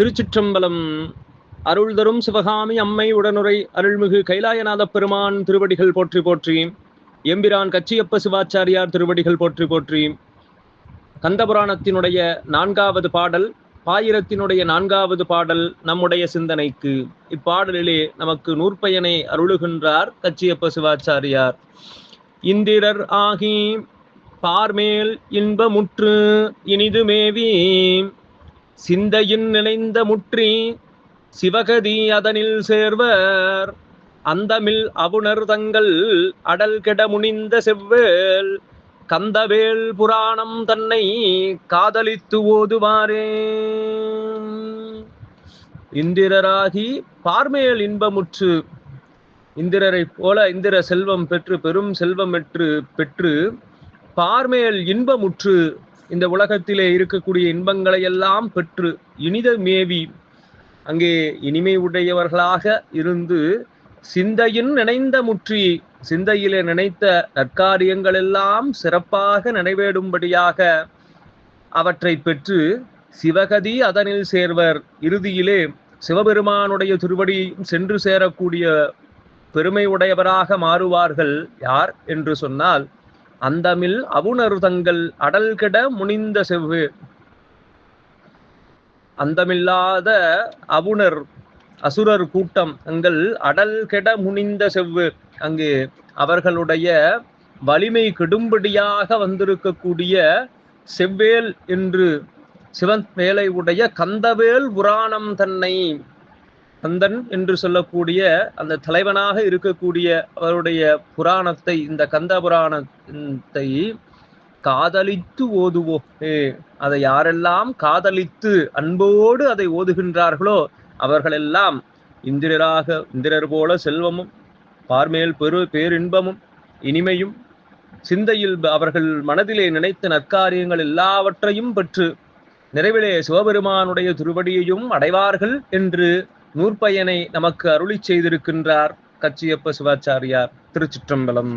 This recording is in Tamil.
திருச்சிற்றம்பலம். அருள் தரும் சிவகாமி அம்மை உடனுரை அருள்மிகு கைலாயநாத பெருமான் திருவடிகள் போற்றி போற்றி எம்பிரான் கச்சியப்ப சிவாச்சாரியார் திருவடிகள் போற்றி போற்றி. கந்தபுராணத்தினுடைய நான்காவது பாடல் பாயிரத்தினுடைய நான்காவது பாடல் நம்முடைய சிந்தனைக்கு. இப்பாடலிலே நமக்கு நூற்பயனை அருளுகின்றார் கச்சியப்ப சிவாச்சாரியார். இந்திரர் ஆகி பார்மேல் இன்பமுற்று இனிது மேவி சிந்தையின் நினைந்த முற்றி சிவகதி அதனில் சேர்வர். அந்தமில் அவுணர் தங்கள் அடல் கெட முனிந்த செவ்வேல். கந்தவேல் புராணம் தன்னை காதலித்து ஓதுவாரே. இந்திரராகி பார்மேல் இன்பமுற்று இந்திரரைப் போல இந்திர செல்வம் பெற்று பெரும் செல்வம் பெற்று பெற்று பார்மேல் இன்பமுற்று இந்த உலகத்திலே இருக்கக்கூடிய இன்பங்களை எல்லாம் பெற்று இனித மேவி அங்கே இனிமை உடையவர்களாக இருந்து சிந்தையின் நினைந்த முற்றி சிந்தையிலே நினைத்த நற்காரியங்கள் எல்லாம் சிறப்பாக நினைவேடும்படியாக அவற்றை பெற்று சிவகதி அதனில் சேர்வர். இறுதியிலே சிவபெருமானுடைய திருவடி சென்று சேரக்கூடிய பெருமை உடையவராக மாறுவார்கள் யார் என்று சொன்னால் அந்தமில் அவுணர் தங்கள் அடல்கெட முனிந்த செவ்வு. அந்தமில்லாத அவுணர் அசுரர் கூட்டம் தங்கள் அடல் கெட முனிந்த செவ்வு. அங்கு அவர்களுடைய வலிமை கெடும்படியாக வந்திருக்கக்கூடிய செவ்வேல் என்று சிவன் வேலை உடைய கந்தவேல் புராணம் தன்னை கந்தன் என்று சொல்லக்கூடிய அந்த தலைவனாக இருக்கக்கூடிய அவருடைய புராணத்தை இந்த கந்த புராணத்தை காதலித்து ஓதுவோம் அதை யாரெல்லாம் காதலித்து அன்போடு அதை ஓதுகின்றார்களோ அவர்களெல்லாம் இந்திரராக இந்திரர் போல செல்வமும் பார்மேல் பெரு பேரின்பமும் இனிமையும் சிந்தையில் அவர்கள் மனதிலே நினைத்த நற்காரியங்கள் எல்லாவற்றையும் பெற்று நிறைவிலே சிவபெருமானுடைய திருவடியையும் அடைவார்கள் என்று நூற்பயனை நமக்கு அருளி செய்திருக்கின்றார் கச்சியப்ப சிவாச்சாரியார் திருச்சிற்றம்பலம்.